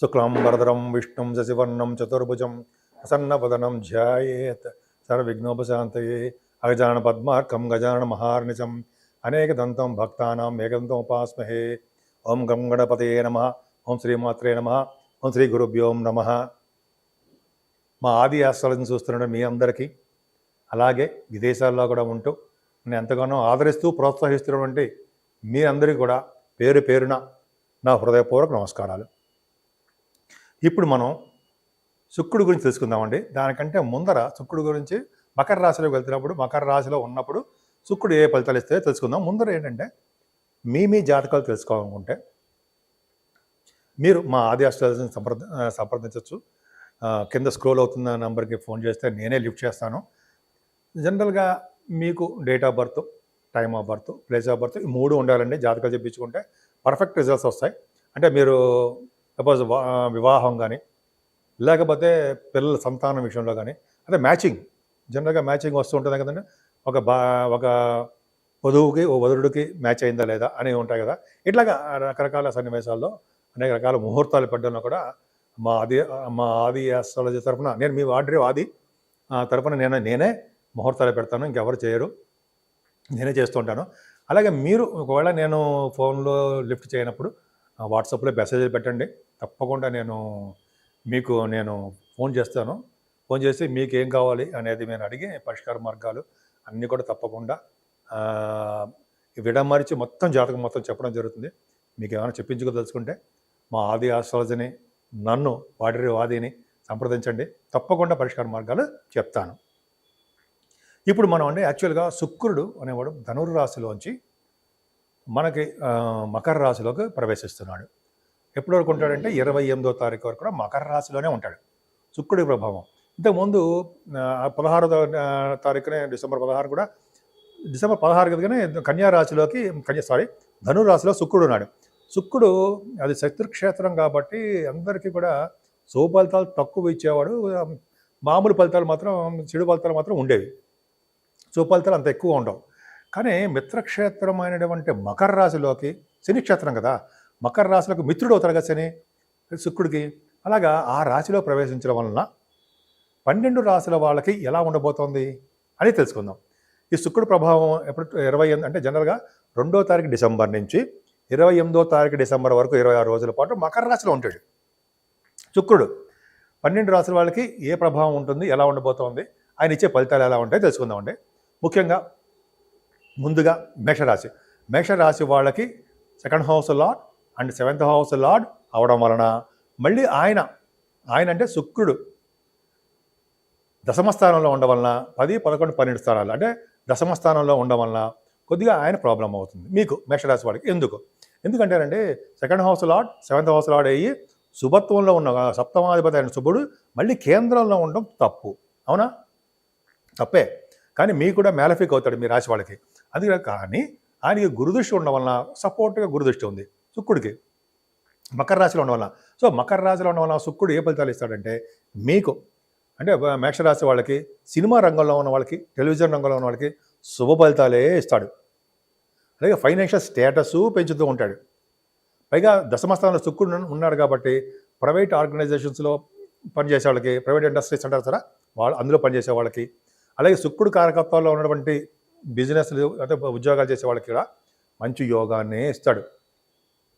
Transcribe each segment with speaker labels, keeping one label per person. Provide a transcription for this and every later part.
Speaker 1: శుక్లాంబరధరం విష్ణుం శశివర్ణం చతుర్భుజం ప్రసన్నపదనం ధ్యాయేత్. సర్వవిఘ్నోపశాంతయే. అగజాన పద్మార్కం గజాన మహార్ణిజం అనేక దంతం భక్తానాం ఏకదంతం ఉపాస్మహే ఓం గం గణపతయే నమ. ఓం శ్రీమాత్రే నమ. ఓం శ్రీ గురుభ్యోం నమ. మా ఆది ఆశ్రలను చూస్తున్న మీ అందరికీ అలాగే విదేశాల్లో కూడా ఉంటూ నేను ఎంతగానో ఆదరిస్తూ ప్రోత్సహిస్తున్నటువంటి మీ అందరికీ కూడా పేరు పేరున నా హృదయపూర్వక నమస్కారాలు. ఇప్పుడు మనం శుక్రుడు గురించి తెలుసుకుందామండి. దానికంటే ముందర శుక్రుడు గురించి మకర రాశిలోకి వెళ్తున్నప్పుడు మకర రాశిలో ఉన్నప్పుడు శుక్రుడు ఏ ఫలితాలు ఇస్తే తెలుసుకుందాం. ముందర ఏంటంటే మీ మీ జాతకాలు తెలుసుకోవాలనుకుంటే మీరు మా ఆది అష్టాలని సంప్రద సంప్రదించవచ్చు. కింద స్క్రోల్ అవుతున్న నెంబర్కి ఫోన్ చేస్తే నేనే లిఫ్ట్ చేస్తాను. జనరల్గా మీకు date of birth time of birth place of birth ఈ మూడు ఉండాలండి. జాతకాలు చెప్పించుకుంటే పర్ఫెక్ట్ రిజల్ట్స్ వస్తాయి. అంటే మీరు సపోజ్ వివాహం కానీ లేకపోతే పిల్లల సంతానం విషయంలో కానీ అంటే మ్యాచింగ్ జనరల్గా మ్యాచింగ్ వస్తూ ఉంటుంది కదండి ఒక బా ఒక వధువుకి ఓ వధుడికి మ్యాచ్ అయిందా లేదా అనేవి ఉంటాయి కదా. ఇట్లాగా రకరకాల సన్నివేశాల్లో అనేక రకాల ముహూర్తాలు పెట్టడంలో కూడా మా ఆది మా ఆది ఆస్ట్రాలజీ తరఫున నేను మీ ఆర్డర్ ఆది ఆ తరఫున నేను నేనే ముహూర్తాలు పెడతాను ఇంకెవరు చేయరు. నేనే చేస్తుంటాను అలాగే మీరు ఒకవేళ నేను ఫోన్లో లిఫ్ట్ చేయనప్పుడు వాట్సాప్లో మెసేజ్లు పెట్టండి. తప్పకుండా నేను మీకు నేను ఫోన్ చేస్తాను. ఫోన్ చేసి మీకు ఏం కావాలి అనేది నేను అడిగి పరిష్కార మార్గాలు అన్నీ కూడా తప్పకుండా విడమరిచి మొత్తం జాతకం మొత్తం చెప్పడం జరుగుతుంది. మీకు ఏమైనా చెప్పించుకోదలుచుకుంటే మా ఆది ఆస్ట్రాలజీని నన్ను వాడి వాదిని సంప్రదించండి. తప్పకుండా పరిష్కార మార్గాలు చెప్తాను. ఇప్పుడు మనం అంటే యాక్చువల్గా శుక్రుడు అనేవాడు ధనుర్రాశిలోంచి మనకి మకర రాశిలోకి ప్రవేశిస్తున్నాడు. ఎప్పటి వరకు ఉంటాడంటే ఇరవై ఎనిమిదో తారీఖు వరకు కూడా మకర రాశిలోనే ఉంటాడు. శుక్రుడి ప్రభావం. ఇంతకుముందు పదహారో తారీఖునే డిసెంబర్ పదహారు కూడా డిసెంబర్ పదహారు కదగానే కన్యా రాశిలోకి కన్యా సారీ ధనురాశిలో శుక్రుడు ఉన్నాడు. శుక్రుడు అది శత్రుక్షేత్రం కాబట్టి అందరికీ కూడా శుభ ఫలితాలు తక్కువ ఇచ్చేవాడు. మామూలు ఫలితాలు మాత్రం చెడు ఫలితాలు మాత్రం ఉండేవి. శుభ ఫలితాలు అంత ఎక్కువ ఉండవు. కానీ మిత్రక్షేత్రమైనటువంటి మకర రాశిలోకి శనిక్షేత్రం కదా మకర రాశులకు మిత్రుడు అవుతాడు శని శుక్రుడికి. అలాగా ఆ రాశిలో ప్రవేశించడం వలన పన్నెండు రాశుల వాళ్ళకి ఎలా ఉండబోతోంది అని తెలుసుకుందాం. ఈ శుక్రుడు ప్రభావం ఎప్పుడు ఇరవై ఎనిమిది అంటే జనరల్గా రెండో తారీఖు డిసెంబర్ నుంచి ఇరవై ఎనిమిదో తారీఖు డిసెంబర్ వరకు ఇరవై ఆరు రోజుల పాటు మకర రాశిలో ఉంటాడు. శుక్రుడు పన్నెండు రాశుల వాళ్ళకి ఏ ప్రభావం ఉంటుంది ఎలా ఉండబోతోంది ఆయన ఇచ్చే ఫలితాలు ఎలా ఉంటాయి తెలుసుకుందామండి. ముఖ్యంగా ముందుగా మేషరాశి. మేషరాశి వాళ్ళకి second house lord and seventh house lord అవడం వలన మళ్ళీ ఆయన ఆయన అంటే శుక్రుడు. దశమ స్థానంలో ఉండడం వలన పది పదకొండు పన్నెండు స్థానాలు. అంటే దశమ స్థానంలో ఉండడం వలన కొద్దిగా ఆయన ప్రాబ్లం అవుతుంది. మీకు మేషరాశి వాడికి. ఎందుకు? ఎందుకంటేనండి second house lord seventh house lord అయ్యి శుభత్వంలో ఉన్న సప్తమాధిపతి అయిన శుభుడు మళ్ళీ కేంద్రంలో ఉండడం తప్పు. అవునా? తప్పే. కానీ మీకు కూడా మేలఫిక్ అవుతాడు మీ రాశి వాళ్ళకి. అది కానీ ఆయనకి గురుదృష్టి ఉండడం వలన సపోర్ట్గా గురుదృష్టి ఉంది. శుక్రుడికి మకర రాశిలో ఉండడం వలన. సో మకర రాశిలో ఉండడం వలన శుక్రుడు ఏ ఫలితాలు ఇస్తాడంటే మీకు అంటే మేషరాశి వాళ్ళకి సినిమా రంగంలో ఉన్న వాళ్ళకి టెలివిజన్ రంగంలో ఉన్న వాళ్ళకి శుభ ఫలితాలే ఇస్తాడు. అలాగే ఫైనాన్షియల్ స్టేటస్ పెంచుతూ ఉంటాడు. పైగా దశమస్థానంలో శుక్రుడు ఉన్నాడు కాబట్టి ప్రైవేట్ ఆర్గనైజేషన్స్లో పనిచేసే వాళ్ళకి ప్రైవేట్ ఇండస్ట్రీస్ అంటారు సరే వాళ్ళు అందులో పనిచేసే వాళ్ళకి అలాగే శుక్రుడు కారకత్వాల్లో ఉన్నటువంటి బిజినెస్లు అంటే ఉద్యోగాలు చేసే వాళ్ళకి కూడా మంచి యోగాన్ని ఇస్తాడు.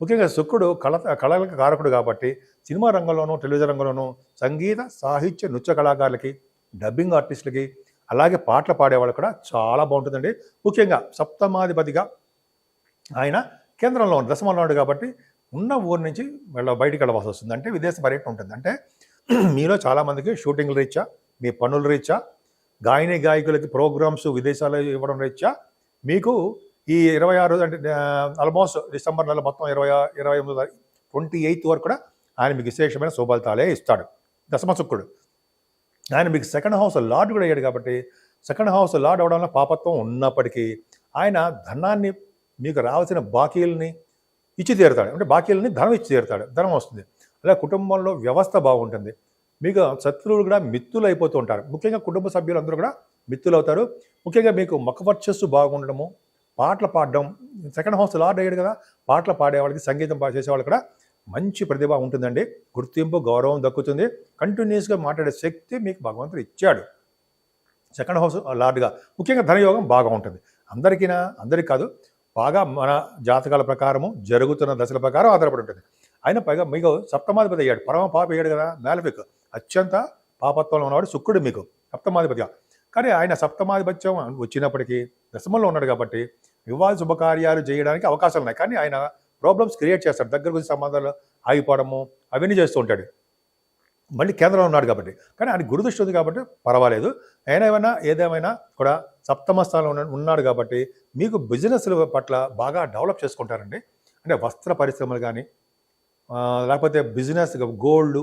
Speaker 1: ముఖ్యంగా శుక్రుడు కళ కళలకు కారకుడు కాబట్టి సినిమా రంగంలోనూ టెలివిజన్ రంగంలోనూ సంగీత సాహిత్య నృత్య కళాకారులకి డబ్బింగ్ ఆర్టిస్టులకి అలాగే పాటలు పాడేవాళ్ళు కూడా చాలా బాగుంటుందండి. ముఖ్యంగా సప్తమాధిపతిగా ఆయన కేంద్రంలో ఉన్న దశమంలో ఉన్నాడు కాబట్టి ఉన్న ఊరు నుంచి వెళ్ళ బయటికి వెళ్ళవలసి వస్తుంది. అంటే విదేశ పర్యటన ఉంటుంది. అంటే మీలో చాలామందికి షూటింగ్ రీత్యా మీ పనుల రీత్యా గాయని గాయకులకి ప్రోగ్రామ్స్ విదేశాలు ఇవ్వడం రీత్యా మీకు ఈ ఇరవై ఆరు అంటే ఆల్మోస్ట్ డిసెంబర్ నెల మొత్తం ఇరవై ఆ- ఇరవై ఎనిమిది ట్వంటీ ఎయిత్ వరకు కూడా ఆయన మీకు విశేషమైన శుభలితాలే ఇస్తాడు. దశమశుక్రుడు ఆయన మీకు సెకండ్ హౌస్ లార్డ్ కూడా అయ్యాడు కాబట్టి సెకండ్ హౌస్ లార్డ్ అవడం వల్ల పాపత్వం ఉన్నప్పటికీ ఆయన ధనాన్ని మీకు రావాల్సిన బాకీలని ఇచ్చి తీరుతాడు. అంటే బాకీలని ధనం ఇచ్చి తీరుతాడు. ధనం వస్తుంది. అలా కుటుంబంలో వ్యవస్థ బాగుంటుంది. మీకు శత్రువులు కూడా మిత్రులు అయిపోతూ ఉంటారు. ముఖ్యంగా కుటుంబ సభ్యులందరూ కూడా మిత్రులు అవుతారు ముఖ్యంగా మీకు ముఖవర్చస్సు బాగుండడము పాటలు పాడడం. సెకండ్ హౌస్ లార్డ్ అయ్యాడు కదా పాటలు పాడేవాళ్ళకి సంగీతం చేసేవాళ్ళు కూడా మంచి ప్రతిభ ఉంటుందండి. గుర్తింపు గౌరవం దక్కుతుంది. కంటిన్యూస్గా మాట్లాడే శక్తి మీకు భగవంతుడు ఇచ్చాడు. సెకండ్ హౌస్ లార్డ్గా. ముఖ్యంగా ధనయోగం బాగా ఉంటుంది. అందరికీనా అందరికీ కాదు బాగా మన జాతకాల ప్రకారము జరుగుతున్న దశల ప్రకారం ఆధారపడి ఉంటుంది. ఆయన పైగా మీకు సప్తమాధిపతి అయ్యాడు. పరమ పాప అయ్యాడు కదా మేలఫిక్ అత్యంత పాపత్వంలో ఉన్నవాడు శుక్రుడు మీకు సప్తమాధిపతిగా. కానీ ఆయన సప్తమాధిపత్యం వచ్చినప్పటికీ దశమంలో ఉన్నాడు కాబట్టి వివాహ శుభకార్యాలు చేయడానికి అవకాశాలు ఉన్నాయి. కానీ ఆయన ప్రాబ్లమ్స్ క్రియేట్ చేస్తాడు. దగ్గర గురించి సంబంధాలు ఆగిపోవడము అవన్నీ చేస్తూ ఉంటాడు. మళ్ళీ కేంద్రంలో ఉన్నాడు కాబట్టి. కానీ ఆయన గురుదృష్టి ఉంది కాబట్టి పర్వాలేదు. ఆయన ఏమైనా ఏదేమైనా కూడా సప్తమ స్థానంలో ఉన్నాడు కాబట్టి మీకు బిజినెస్ల పట్ల బాగా డెవలప్ చేసుకుంటారండి. అంటే వస్త్ర పరిశ్రమలు కానీ లేకపోతే బిజినెస్ గోల్డ్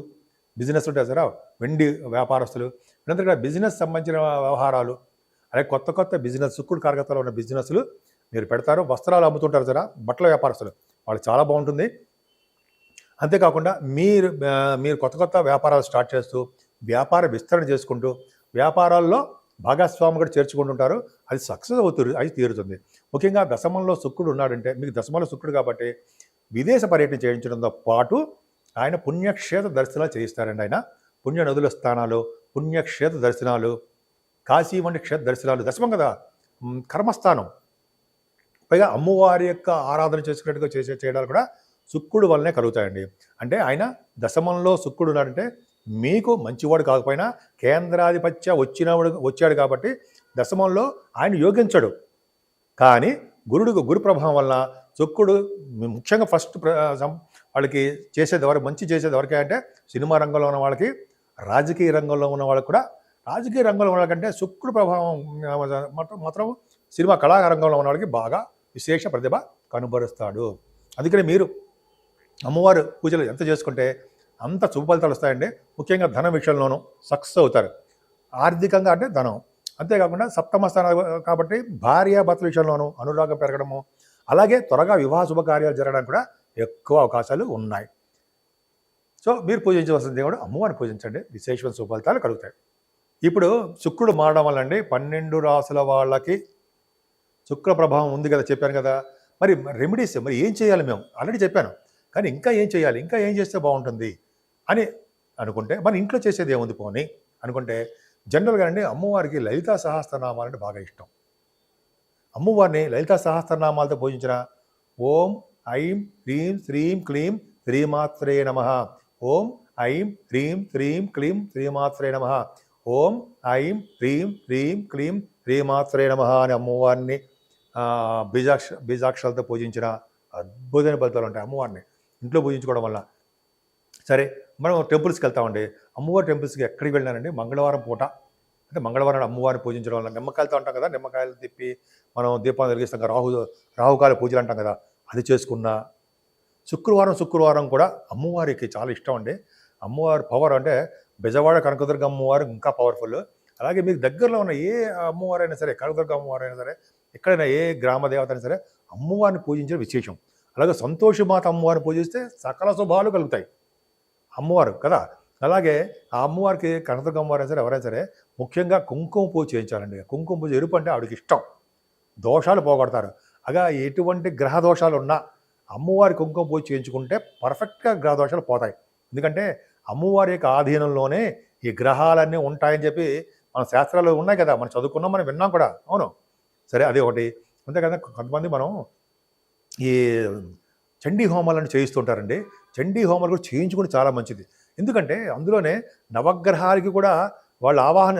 Speaker 1: బిజినెస్ ఉంటాయి సరే వెండి వ్యాపారస్తులు వీళ్ళందరూ కూడా బిజినెస్ సంబంధించిన వ్యవహారాలు అలాగే కొత్త కొత్త బిజినెస్ సుక్కుడు కారగతలో ఉన్న బిజినెస్లు మీరు పెడతారు వస్త్రాలు అమ్ముతుంటారు సరే బట్టల వ్యాపారస్తులు. వాళ్ళు చాలా బాగుంటుంది. అంతేకాకుండా మీరు మీరు కొత్త కొత్త వ్యాపారాలు స్టార్ట్ చేస్తూ వ్యాపార విస్తరణ చేసుకుంటూ వ్యాపారాల్లో భాగస్వామి కూడా చేర్చుకుంటుంటారు. అది సక్సెస్ అవుతుంది అది తీరుతుంది. ముఖ్యంగా దశమంలో శుక్రుడు ఉన్నాడంటే మీకు దశమంలో శుక్రుడు కాబట్టి విదేశ పర్యటన చేయించడంతో పాటు ఆయన పుణ్యక్షేత్ర దర్శనాలు చేయిస్తారండి ఆయన. పుణ్య నదుల స్థానాలు పుణ్యక్షేత్ర దర్శనాలు కాశీ వంటి క్షేత్ర దర్శనాలు. దశమం కదా? కర్మస్థానం. పైగా అమ్మవారి యొక్క ఆరాధన చేసుకున్నట్టుగా చేసే చేయడాలు కూడా శుక్రుడు వల్లనే కలుగుతాయండి. అంటే ఆయన దశమంలో శుక్రుడు ఉన్నాడంటే మీకు మంచివాడు కాకపోయినా కేంద్రాధిపత్య వచ్చినవాడు వచ్చాడు కాబట్టి దశమంలో ఆయన యోగించడు. కానీ గురుడు గురు ప్రభావం వల్ల శుక్రుడు ముఖ్యంగా ఫస్ట్ వాళ్ళకి చేసేది ఎవరు మంచి చేసేది ఎవరికే అంటే సినిమా రంగంలో ఉన్న వాళ్ళకి రాజకీయ రంగంలో ఉన్న వాళ్ళకి కూడా రాజకీయ రంగంలో ఉన్న వాళ్ళకంటే శుక్రుడు ప్రభావం మాత్రం- మాత్రం సినిమా కళారంగంలో ఉన్న వాళ్ళకి బాగా విశేష ప్రతిభ కనుబరుస్తాడు. అందుకని మీరు అమ్మవారు పూజలు ఎంత చేసుకుంటే అంత శుభ ఫలితాలు వస్తాయండి. ముఖ్యంగా ధన విషయంలోనూ సక్సెస్ అవుతారు. ఆర్థికంగా అంటే ధనం. అంతేకాకుండా సప్తమ స్థానం కాబట్టి భార్యాభర్తల విషయంలోనూ అనురాగం పెరగడము అలాగే త్వరగా వివాహ శుభకార్యాలు జరగడానికి కూడా ఎక్కువ అవకాశాలు ఉన్నాయి. సో మీరు పూజించవలసిన దేవుడు అమ్మవారిని పూజించండి. విశేషమైన శుభఫలితాలు కలుగుతాయి. ఇప్పుడు శుక్రుడు మారడం వల్ల అండి పన్నెండు రాసుల వాళ్ళకి శుక్ర ప్రభావం ఉంది కదా చెప్పాను కదా. మరి రెమెడీస్ మరి ఏం చేయాలి మేము? ఆల్రెడీ చెప్పాను. కానీ ఇంకా ఏం చేయాలి? ఇంకా ఏం చేస్తే బాగుంటుంది? అని అనుకుంటే మన ఇంట్లో చేసేది ఏముంది పోని? అనుకుంటే జనరల్గా అండి అమ్మవారికి లలితా సహస్రనామాలు అంటే బాగా ఇష్టం. అమ్మవారిని లలితా సహస్రనామాలతో పూజించిన ఓం ఐం హ్రీం శ్రీం క్లీం శ్రీమాత్రే నమ. ఓం ఐం హ్రీం శ్రీం క్లీం శ్రీమాత్రే నమ. ఓం ఐం హ్రీం హ్రీం క్లీం శ్రీమాత్రే నమ అని అమ్మవారిని బీజాక్ష బీజాక్షరాలతో పూజించిన అద్భుతమైన ఫలితాలు ఉంటాయి అమ్మవారిని. ఇంట్లో పూజించుకోవడం వల్ల. సరే మనం టెంపుల్స్కి వెళ్తామండి. అమ్మవారి టెంపుల్స్కి ఎక్కడికి వెళ్ళానండి మంగళవారం పూట. అంటే మంగళవారం అమ్మవారిని పూజించడం వల్ల నిమ్మకాయలతో అంటాం కదా నిమ్మకాయలు తిప్పి మనం దీపాన్ని వెలిగిస్తాం కదా రాహు రాహుకాల పూజలు అంటాం కదా అది చేసుకున్నా. శుక్రవారం శుక్రవారం కూడా అమ్మవారికి చాలా ఇష్టం అండి. అమ్మవారి పవర్ అంటే బెజవాడ కనకదుర్గ అమ్మవారు ఇంకా పవర్ఫుల్. అలాగే మీకు దగ్గరలో ఉన్న ఏ అమ్మవారైనా సరే కనకదుర్గ అమ్మవారైనా సరే ఎక్కడైనా ఏ గ్రామ దేవత అయినా సరే అమ్మవారిని పూజించడం విశేషం. అలాగే సంతోషమాత అమ్మవారిని పూజిస్తే సకల శుభాలు కలుగుతాయి. అమ్మవారు కదా? అలాగే ఆ అమ్మవారికి కనకదుర్గ అమ్మవారు సరే ఎవరైనా సరే ముఖ్యంగా కుంకుమ పూజ చేయించాలండి. కుంకుమ పూజ ఎరుపు అంటే ఆవిడకి ఇష్టం. దోషాలు పోగొడతారు. అగా ఎటువంటి గ్రహ దోషాలు ఉన్నా అమ్మవారి కుంకుమ పూజ చేయించుకుంటే పర్ఫెక్ట్గా గ్రహ దోషాలు పోతాయి. ఎందుకంటే అమ్మవారి యొక్క ఆధీనంలోనే ఈ గ్రహాలన్నీ ఉంటాయని చెప్పి మన శాస్త్రాలు ఉన్నాయి కదా? మనం చదువుకున్నాం మనం విన్నాం కూడా. అవును. సరే అదే ఒకటి. అంతేకాదు కొంతమంది మనం ఈ చండీ హోమాలను చేయిస్తుంటారండి. చండీ హోమాలు కూడా చేయించుకుని చాలా మంచిది. ఎందుకంటే అందులోనే నవగ్రహాలకి కూడా వాళ్ళు ఆవాహన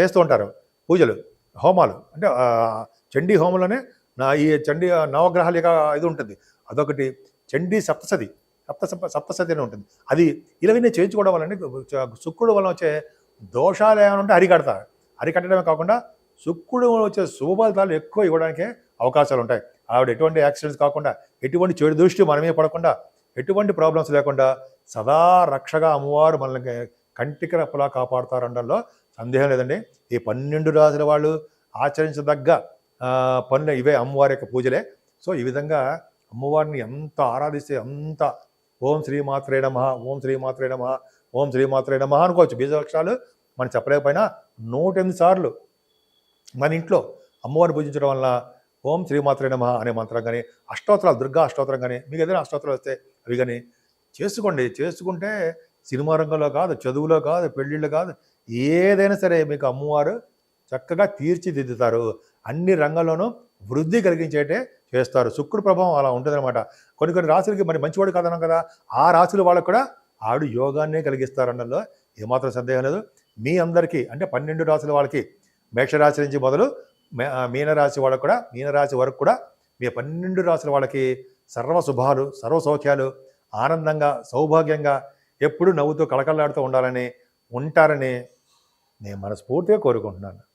Speaker 1: చేస్తూ ఉంటారు. పూజలు హోమాలు. అంటే చండీ హోమంలోనే నా ఈ చండీ నవగ్రహాల యొక్క ఇది ఉంటుంది. అదొకటి. చండీ సప్తసతి. సప్త సప్త- సప్తసతి అని ఉంటుంది. అది ఇలాగనే చేయించుకోవడం వల్ల శుక్రుడు వల్ల వచ్చే దోషాలు ఏమైనా ఉంటే అరికడతారు. అరికట్టడమే కాకుండా శుక్రుడు వచ్చే శుభ ఫలితాలు ఎక్కువ ఇవ్వడానికి అవకాశాలు ఉంటాయి. ఆవిడ ఎటువంటి యాక్సిడెంట్స్ కాకుండా ఎటువంటి చెడు దృష్టి మనమే పడకుండా ఎటువంటి ప్రాబ్లమ్స్ లేకుండా సదా రక్షగా అమ్మవారు మనల్ని కంటికి రెప్పలా కాపాడుతారనడంలో సందేహం లేదండి. ఈ పన్నెండు రాజుల వాళ్ళు ఆచరించదగ్గ పనులు ఇవే అమ్మవారి యొక్క పూజలే. సో ఈ విధంగా అమ్మవారిని ఎంత ఆరాధిస్తే అంత ఓం శ్రీమాత్రే నమ ఓం శ్రీమాత్రే నమ ఓం శ్రీమాత్రే నమ అనుకోవచ్చు. బీజాక్షరాలు మనం చెప్పలేకపోయినా నూట ఎనిమిది సార్లు మన ఇంట్లో అమ్మవారిని పూజించడం వల్ల ఓం శ్రీమాత్రే నమ అనే మంత్రం కానీ అష్టోత్తరాలు దుర్గా అష్టోత్తరం కానీ మీకు ఏదైనా అష్టోత్తరాలు వస్తే అవి కానీ చేసుకోండి. చేసుకుంటే సినిమా రంగంలో కాదు చదువులో కాదు పెళ్ళిళ్ళు కాదు ఏదైనా సరే మీకు అమ్మవారు చక్కగా తీర్చిదిద్దుతారు. అన్ని రంగాల్లోనూ వృద్ధి కలిగించేటే చేస్తారు. శుక్రుడు ప్రభావం అలా ఉంటుందన్నమాట. కొన్ని కొన్ని రాశులకి మరి మంచివాడు కాదన్నాం కదా ఆ రాశుల వాళ్ళకు కూడా ఆడు యోగాన్నే కలిగిస్తారన్నలో ఏమాత్రం సందేహం లేదు. మీ అందరికీ అంటే పన్నెండు రాశుల వాళ్ళకి మేషరాశి నుంచి మొదలు మీనరాశి వాళ్ళకు కూడా మీనరాశి వరకు కూడా మీ పన్నెండు రాశుల వాళ్ళకి సర్వ శుభాలు సర్వ సౌఖ్యాలు ఆనందంగా సౌభాగ్యంగా ఎప్పుడూ నవ్వుతూ కళకళలాడుతూ ఉండాలని ఉంటారని నేను మనస్ఫూర్తిగా కోరుకుంటున్నాను.